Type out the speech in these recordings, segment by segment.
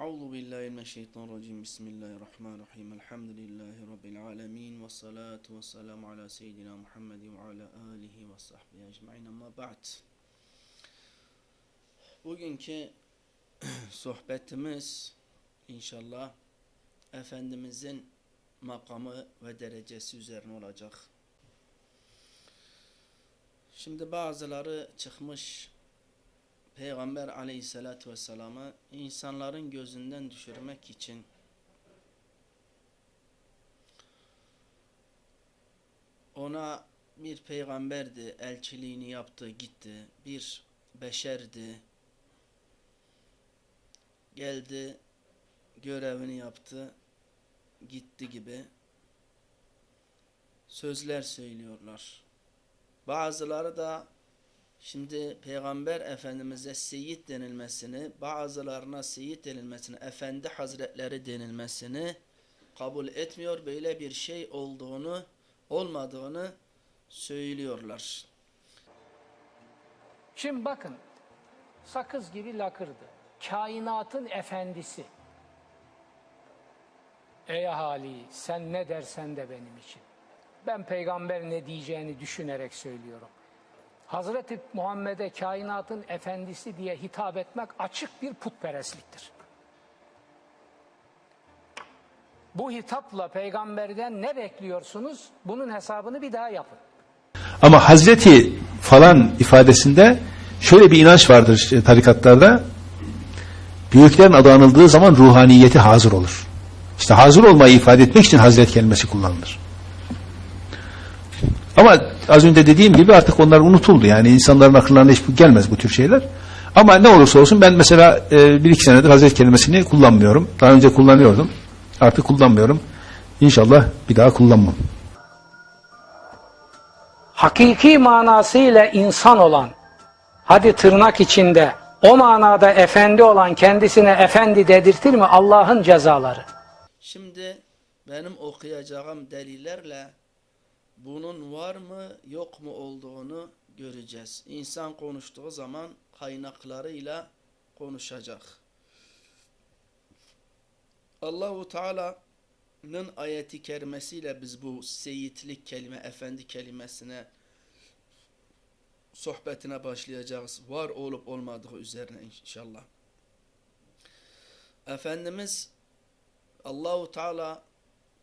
Euzu billahi mineşşeytanirracim. Bismillahirrahmanirrahim. Elhamdülillahi rabbil alamin ve salatu vesselamu ala seyyidina Muhammedin ve ala alihi ve sahbihi ecmaîn. Amma ba'd. Bugünkü sohbetimiz inşallah Efendimizin makamı ve derecesi üzerine olacak. Şimdi bazıları çıkmış Peygamber aleyhissalatü vesselam'ı insanların gözünden düşürmek için ona bir peygamberdi, elçiliğini yaptı, gitti. Bir beşerdi, geldi, görevini yaptı, gitti gibi sözler söylüyorlar. Bazıları da Şimdi Peygamber Efendimiz'e Seyyid denilmesini, bazılarına Seyyid denilmesini, Efendi Hazretleri denilmesini kabul etmiyor. Böyle bir şey olduğunu, olmadığını söylüyorlar. Şimdi bakın, sakız gibi lakırdı. Kainatın efendisi. Ey ahali, sen ne dersen de benim için. Ben peygamber ne diyeceğini düşünerek söylüyorum. Hazreti Muhammed'e kainatın efendisi diye hitap etmek açık bir putperestliktir. Bu hitapla peygamberden ne bekliyorsunuz? Bunun hesabını bir daha yapın. Ama Hazreti falan ifadesinde şöyle bir inanç vardır e, tarikatlarda. Büyüklerin adı anıldığı zaman ruhaniyeti hazır olur. İşte hazır olmayı ifade etmek için Hazret kelimesi kullanılır. Ama az önce dediğim gibi artık onlar unutuldu. Yani insanların akıllarına hiç gelmez bu tür şeyler. Ama ne olursa olsun ben mesela e, bir iki senedir Hazret kelimesini kullanmıyorum. Daha önce kullanıyordum. Artık kullanmıyorum. İnşallah bir daha kullanmam. hakiki manasıyla insan olan, hadi tırnak içinde o manada efendi olan kendisine efendi dedirtir mi Allah'ın cezaları? Şimdi benim okuyacağım delillerle bunun var mı yok mu olduğunu göreceğiz. İnsan konuştuğu zaman kaynaklarıyla konuşacak. Allahu Teala'nın ayeti kerimesiyle biz bu seyitlik kelime, efendi kelimesine sohbetine başlayacağız. Var olup olmadığı üzerine inşallah. Efendimiz Allahu Teala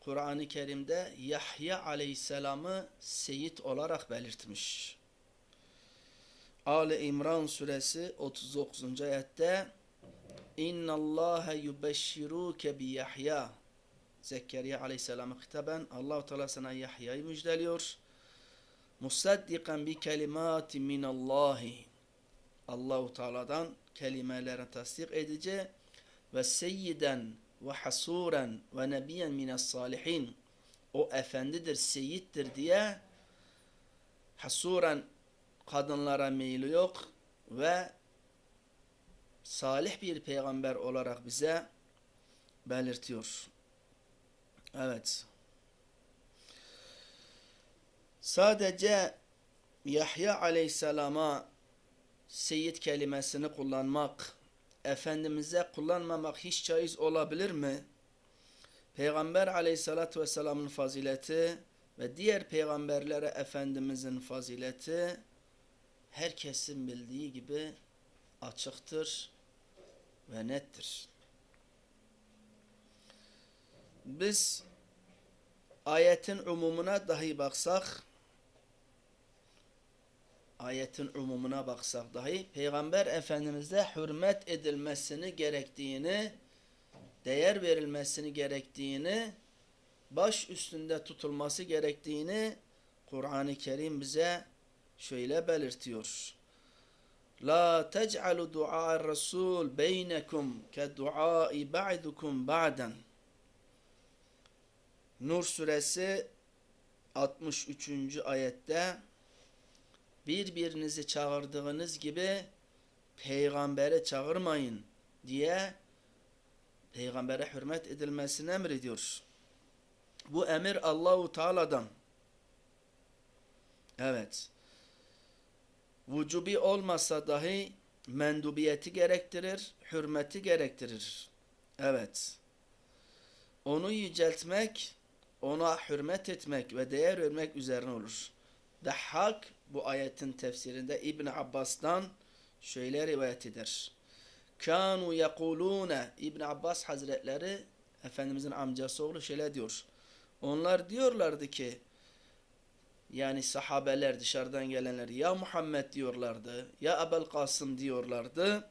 Kur'an-ı Kerim'de Yahya Aleyhisselam'ı seyit olarak belirtmiş. Ali İmran suresi 39. ayette İnna Allah yubeşşiruke bi Yahya Zekeriya Aleyhisselam'a hitaben Allahu Teala sana Yahya'yı müjdeliyor. Musaddikan bi kelimati min Allahi Allahu Teala'dan kelimelere tasdik edici ve seyyiden ve hasuren ve nebiyen mines salihin o efendidir, seyittir diye hasuren kadınlara meyli yok ve salih bir peygamber olarak bize belirtiyor. Evet. Sadece Yahya aleyhisselama seyit kelimesini kullanmak Efendimiz'e kullanmamak hiç caiz olabilir mi? Peygamber aleyhissalatü vesselamın fazileti ve diğer peygamberlere Efendimizin fazileti herkesin bildiği gibi açıktır ve nettir. Biz ayetin umumuna dahi baksak ayetin umumuna baksak dahi Peygamber Efendimiz'e hürmet edilmesini gerektiğini, değer verilmesini gerektiğini, baş üstünde tutulması gerektiğini Kur'an-ı Kerim bize şöyle belirtiyor. La tec'alu du'a rasul beynekum ke du'ai ba'dukum ba'den. Nur suresi 63. ayette birbirinizi çağırdığınız gibi peygambere çağırmayın diye peygambere hürmet edilmesini emrediyor. Bu emir Allahu Teala'dan. Evet. Vücubi olmasa dahi mendubiyeti gerektirir, hürmeti gerektirir. Evet. Onu yüceltmek, ona hürmet etmek ve değer vermek üzerine olur. Dahhak bu ayetin tefsirinde İbn Abbas'tan şöyle rivayet eder. Kanu yekulune İbn Abbas Hazretleri Efendimizin amcası oğlu şöyle diyor. Onlar diyorlardı ki yani sahabeler dışarıdan gelenler ya Muhammed diyorlardı ya Ebel Kasım diyorlardı.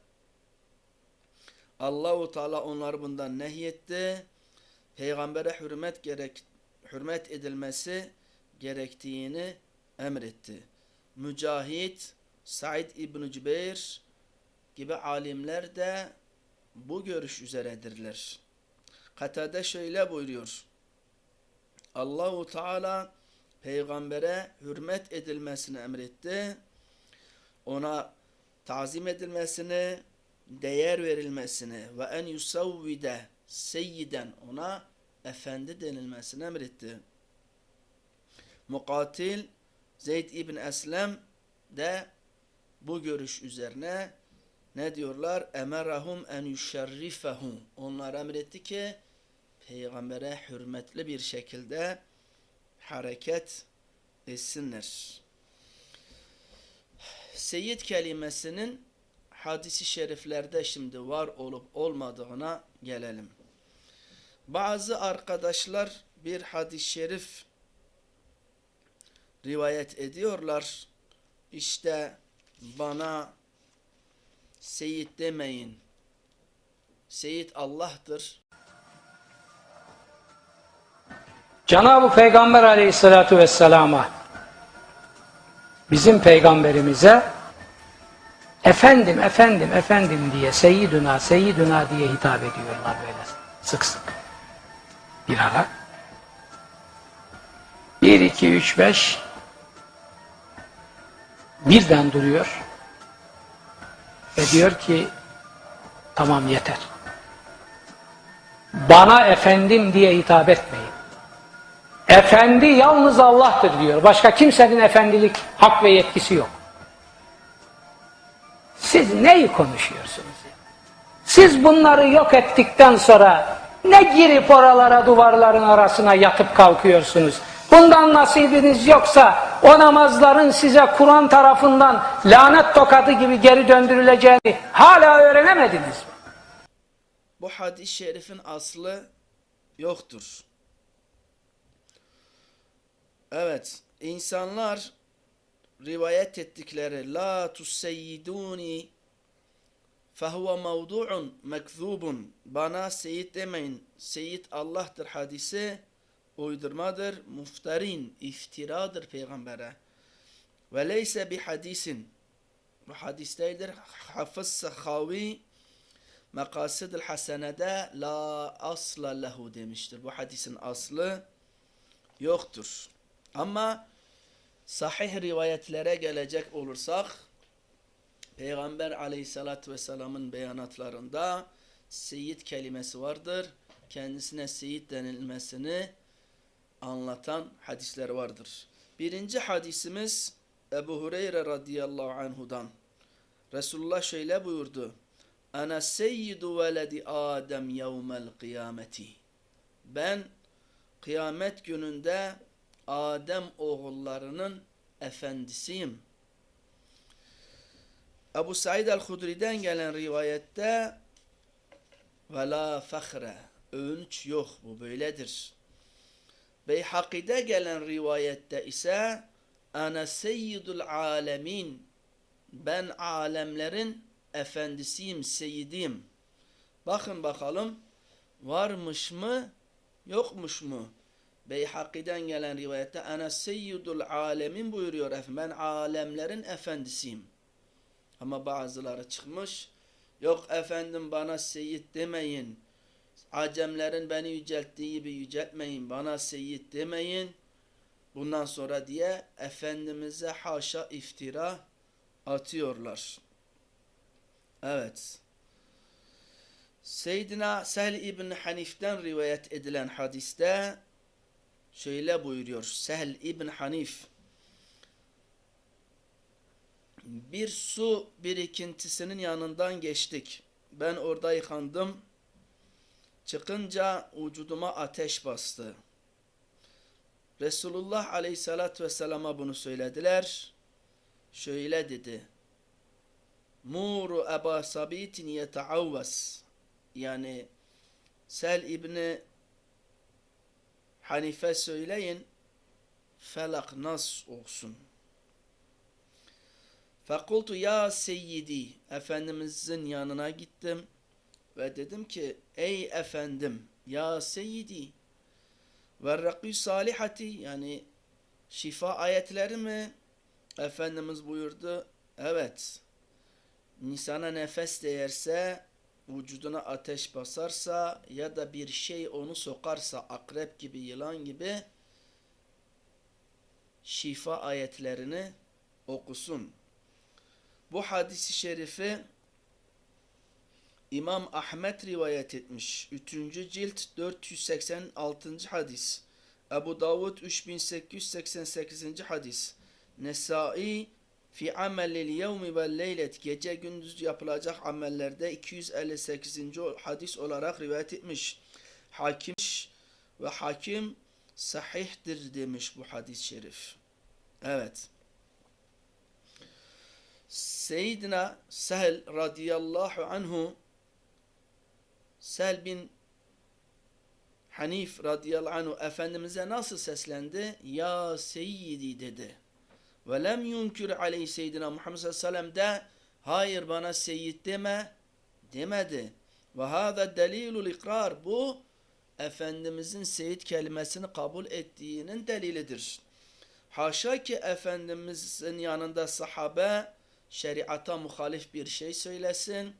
Allahu Teala onları bundan nehyetti. Peygambere hürmet gerek hürmet edilmesi gerektiğini emretti. Mücahit, Said İbn Cübeyr gibi alimler de bu görüş üzeredirler. Katade şöyle buyuruyor. Allahu Teala peygambere hürmet edilmesini emretti. Ona tazim edilmesini, değer verilmesini ve en yusavvide seyyiden ona efendi denilmesini emretti. Mukatil Zeyd İbn Eslem de bu görüş üzerine ne diyorlar? Emerahum en yuşerrifehum. Onlar emretti ki peygambere hürmetli bir şekilde hareket etsinler. Seyyid kelimesinin hadisi şeriflerde şimdi var olup olmadığına gelelim. Bazı arkadaşlar bir hadis-i şerif rivayet ediyorlar. İşte bana Seyyid demeyin. Seyyid Allah'tır. Cenab-ı Peygamber aleyhissalatu vesselama bizim peygamberimize efendim efendim efendim diye seyyiduna seyyiduna diye hitap ediyorlar böyle sık sık. Bir ara. Bir, iki, üç, beş birden duruyor ve diyor ki tamam yeter. Bana efendim diye hitap etmeyin. Efendi yalnız Allah'tır diyor. Başka kimsenin efendilik hak ve yetkisi yok. Siz neyi konuşuyorsunuz? Siz bunları yok ettikten sonra ne girip oralara duvarların arasına yatıp kalkıyorsunuz? Bundan nasibiniz yoksa o namazların size Kur'an tarafından lanet tokadı gibi geri döndürüleceğini hala öğrenemediniz mi? Bu hadis-i şerifin aslı yoktur. Evet, insanlar rivayet ettikleri la tuseyyiduni fehuve mevdu'un mekzubun bana seyit demeyin, seyit Allah'tır hadisi uydurmadır, muftarin, iftiradır peygambere. Ve leyse bi hadisin bu hadisteydir. Hafız Sahavi Mekasid-i Hasene'de la asla lehu demiştir. Bu hadisin aslı yoktur. Ama sahih rivayetlere gelecek olursak Peygamber aleyhissalatü vesselamın beyanatlarında Seyyid kelimesi vardır. Kendisine Seyyid denilmesini anlatan hadisler vardır. Birinci hadisimiz Ebu Hureyre radıyallahu anhudan. Resulullah şöyle buyurdu. Ana seyyidu veledi Adem yevmel kıyameti. Ben kıyamet gününde Adem oğullarının efendisiyim. Ebu Said el-Hudri'den gelen rivayette ve la fahre övünç yok bu böyledir. Beyhaki'de gelen rivayette ise ana seyyidul alemin ben alemlerin efendisiyim, seyidim. Bakın bakalım varmış mı yokmuş mu? Beyhaki'den gelen rivayette ana seyyidul alemin buyuruyor efendim. Ben alemlerin efendisiyim. Ama bazıları çıkmış. Yok efendim bana seyyid demeyin. Acemlerin beni yücelttiği gibi yüceltmeyin. Bana seyyid demeyin. Bundan sonra diye Efendimiz'e haşa iftira atıyorlar. Evet. Seyyidina Sehl İbn Hanif'ten rivayet edilen hadiste şöyle buyuruyor. Sehl İbn Hanif bir su birikintisinin yanından geçtik. Ben orada yıkandım. Çıkınca vücuduma ateş bastı. Resulullah aleyhissalatü vesselama bunu söylediler. Şöyle dedi. Muru Eba Sabit'in yeteavvas. Yani Sel İbni Hanife söyleyin felak nas olsun. Fekultu ya seyyidi Efendimizin yanına gittim ve dedim ki ey efendim ya seyyidi ve rakî salihati yani şifa ayetleri mi? Efendimiz buyurdu evet insana nefes değerse vücuduna ateş basarsa ya da bir şey onu sokarsa akrep gibi yılan gibi şifa ayetlerini okusun. Bu hadisi şerifi İmam Ahmet rivayet etmiş. 3. cilt 486. hadis. Ebu Davud 3888. hadis. Nesai fi amelil yevmi ve leylet gece gündüz yapılacak amellerde 258. hadis olarak rivayet etmiş. Hakim ve hakim sahihtir demiş bu hadis-i şerif. Evet. Seyyidina Sehl radıyallahu anhu Sehl bin Hanif radıyallahu anhu Efendimiz'e nasıl seslendi? Ya Seyyidi dedi. Ve lem yunkür aleyhi seyyidina Muhammed sallallahu aleyhi ve sellem de hayır bana seyyid deme demedi. Ve hâzâ delilul ikrar bu Efendimizin seyyid kelimesini kabul ettiğinin delilidir. Haşa ki Efendimizin yanında sahabe şeriata muhalif bir şey söylesin,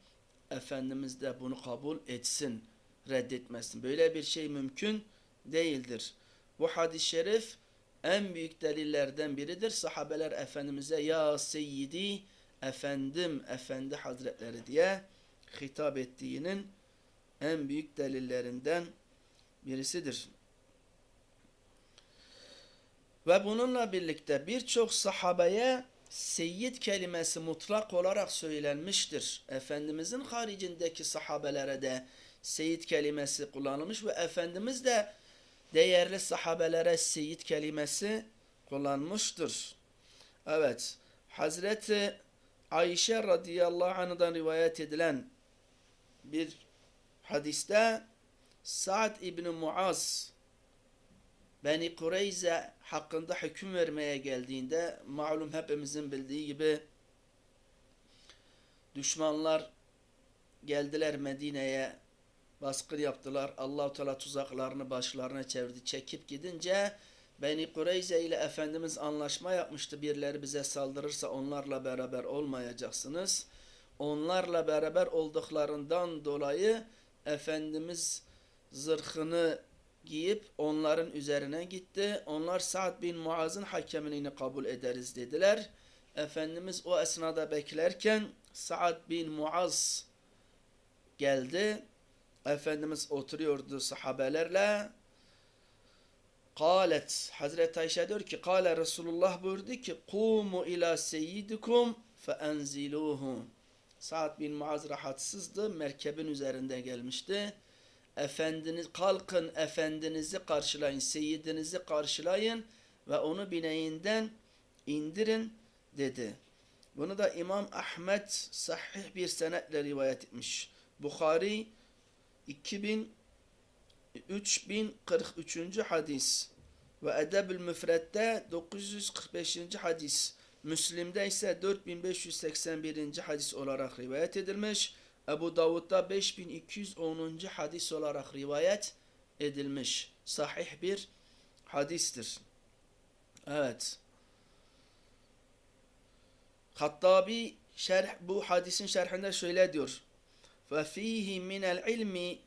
Efendimiz de bunu kabul etsin, reddetmesin. Böyle bir şey mümkün değildir. Bu hadis-i şerif en büyük delillerden biridir. Sahabeler Efendimiz'e ya seyyidi, efendim, efendi hazretleri diye hitap ettiğinin en büyük delillerinden birisidir. Ve bununla birlikte birçok sahabeye seyyid kelimesi mutlak olarak söylenmiştir. Efendimizin haricindeki sahabelere de seyyid kelimesi kullanılmış ve Efendimiz de değerli sahabelere seyyid kelimesi kullanmıştır. Evet, Hazreti Ayşe radıyallahu anh'dan rivayet edilen bir hadiste Sa'd İbni Muaz Beni Kureyze hakkında hüküm vermeye geldiğinde malum hepimizin bildiği gibi düşmanlar geldiler Medine'ye baskın yaptılar. Allahu Teala tuzaklarını başlarına çevirdi. Çekip gidince Beni Kureyze ile Efendimiz anlaşma yapmıştı. Birileri bize saldırırsa onlarla beraber olmayacaksınız. Onlarla beraber olduklarından dolayı Efendimiz zırhını giyip onların üzerine gitti. Onlar Sa'd bin Muaz'ın hakemliğini kabul ederiz dediler. Efendimiz o esnada beklerken Sa'd bin Muaz geldi. Efendimiz oturuyordu sahabelerle. Kalet Hazreti Ayşe diyor ki Kale Resulullah buyurdu ki Kumu ila seyyidikum fe enziluhu Sa'd bin Muaz rahatsızdı. Merkebin üzerinde gelmişti. Efendiniz kalkın efendinizi karşılayın, seyyidinizi karşılayın ve onu bineğinden indirin dedi. Bunu da İmam Ahmet sahih bir senetle rivayet etmiş. Bukhari 2000 3043. hadis ve Edebül Müfred'de 945. hadis. Müslim'de ise 4581. hadis olarak rivayet edilmiş. Ebu Davud'da 5210. hadis olarak rivayet edilmiş. Sahih bir hadistir. Evet. Hattabi şerh, bu hadisin şerhinde şöyle diyor. فَفِيهِ مِنَ الْعِلْمِ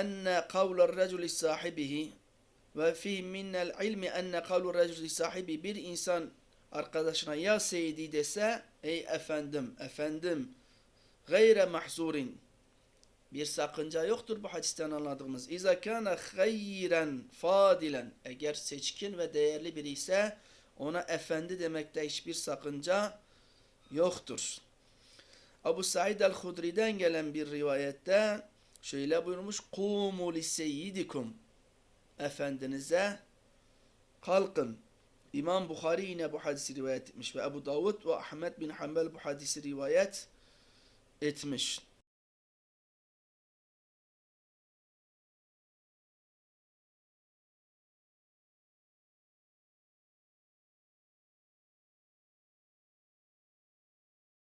أن قول الرجل صاحبه ve fi minnel ilmi enne kavlu raculi sahibi bir insan arkadaşına ya seyidi dese ey efendim efendim gayre mahzurin bir sakınca yoktur bu hadisten anladığımız. İza kana hayren fadilen eğer seçkin ve değerli biri ise ona efendi demekte hiçbir sakınca yoktur. Abu Said el-Hudri'den gelen bir rivayette Şöyle buyurmuş. Kumu li seyyidikum. Efendinize kalkın. İmam Bukhari yine bu hadisi rivayet etmiş ve Ebu Davud ve Ahmet bin Hanbel bu hadisi rivayet etmiş.